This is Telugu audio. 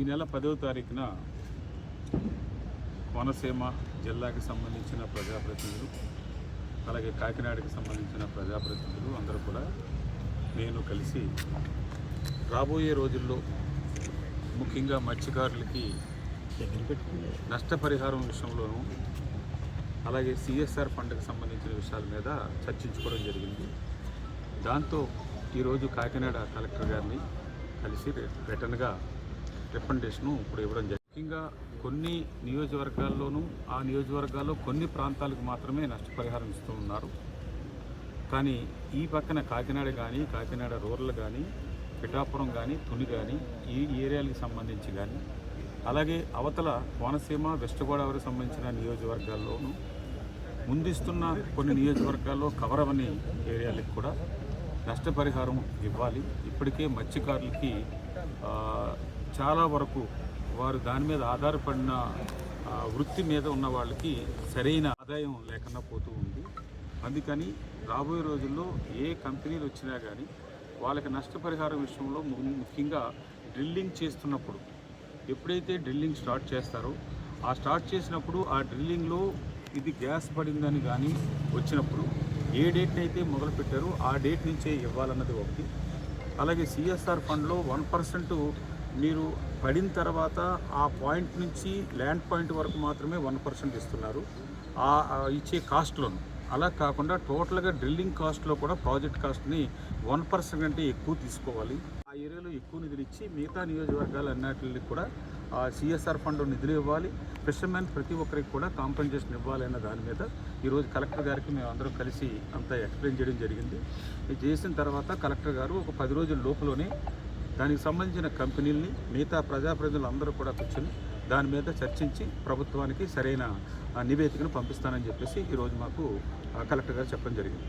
ఈ నెల పదవ తారీఖున కోనసీమ జిల్లాకి సంబంధించిన ప్రజాప్రతినిధులు అలాగే కాకినాడకి సంబంధించిన ప్రజాప్రతినిధులు అందరూ కూడా నేను కలిసి రాబోయే రోజుల్లో ముఖ్యంగా మత్స్యకారులకి నష్టపరిహారం విషయంలోనూ అలాగే సిఎస్ఆర్ ఫండ్కి సంబంధించిన విషయాల మీద చర్చించుకోవడం జరిగింది. దాంతో ఈరోజు కాకినాడ కలెక్టర్ గారిని కలిసి రిటర్న్గా రిప్రజెంటేషను ఇప్పుడు ఇవ్వడం జరిగింది. ముఖ్యంగా కొన్ని నియోజకవర్గాల్లోనూ ఆ నియోజకవర్గాల్లో కొన్ని ప్రాంతాలకు మాత్రమే నష్టపరిహారం ఇస్తూ ఉన్నారు. కానీ ఈ పక్కన కాకినాడ కానీ కాకినాడ రూరల్ కానీ పిఠాపురం కానీ తుని కానీ ఈ ఏరియాలకు సంబంధించి కానీ అలాగే అవతల కోనసీమ వెస్ట్ గోదావరికి సంబంధించిన నియోజకవర్గాల్లోనూ ముందిస్తున్న కొన్ని నియోజకవర్గాల్లో కవర్ అవని ఏరియాలకు కూడా నష్టపరిహారం ఇవ్వాలి. ఇప్పటికే మత్స్యకారులకి చాలా వరకు వారు దాని మీద ఆధారపడిన వృత్తి మీద ఉన్న వాళ్ళకి సరైన ఆదాయం లేకుండా పోతూ ఉంది. అందుకని రాబోయే రోజుల్లో ఏ కంపెనీలు వచ్చినా కానీ వాళ్ళకి నష్టపరిహారం విషయంలో ముఖ్యంగా డ్రిల్లింగ్ చేస్తున్నప్పుడు ఎప్పుడైతే డ్రిల్లింగ్ స్టార్ట్ చేస్తారో ఆ స్టార్ట్ చేసినప్పుడు ఆ డ్రిల్లింగ్లో ఇది గ్యాస్ పడిందని కానీ వచ్చినప్పుడు ఏ డేట్ అయితే మొదలుపెట్టారో ఆ డేట్ నుంచే ఇవ్వాలన్నది ఒకటి. అలాగే సిఎస్ఆర్ ఫండ్లో వన్ పర్సెంట్ మీరు పడిన తర్వాత ఆ పాయింట్ నుంచి ల్యాండ్ పాయింట్ వరకు మాత్రమే వన్ పర్సెంట్ ఇస్తున్నారు. ఆ ఇచ్చే కాస్ట్లోను. అలా కాకుండా టోటల్గా డ్రిల్లింగ్ కాస్ట్లో కూడా ప్రాజెక్ట్ కాస్ట్ని వన్ పర్సెంట్ కంటే ఎక్కువ తీసుకోవాలి. ఆ ఏరియాలో ఎక్కువ నిధులు ఇచ్చి మిగతా నియోజకవర్గాలు అన్నిటికి కూడా ఆ సిఎస్ఆర్ ఫండ్ నిధులు ఇవ్వాలి. ఫిషర్మెన్ ప్రతి ఒక్కరికి కూడా కాంపెన్సేషన్ ఇవ్వాలన్న దాని మీద ఈరోజు కలెక్టర్ గారికి మేము అందరం కలిసి అంతా ఎక్స్ప్లెయిన్ చేయడం జరిగింది. చేసిన తర్వాత కలెక్టర్ గారు ఒక పది రోజుల లోపలనే దానికి సంబంధించిన కంపెనీల్ని మిగతా ప్రజాప్రతినిధులు అందరూ కూడా కూర్చొని దాని మీద చర్చించి ప్రభుత్వానికి సరైన నివేదికను పంపిస్తానని చెప్పేసి ఈరోజు మాకు కలెక్టర్ గారు చెప్పడం జరిగింది.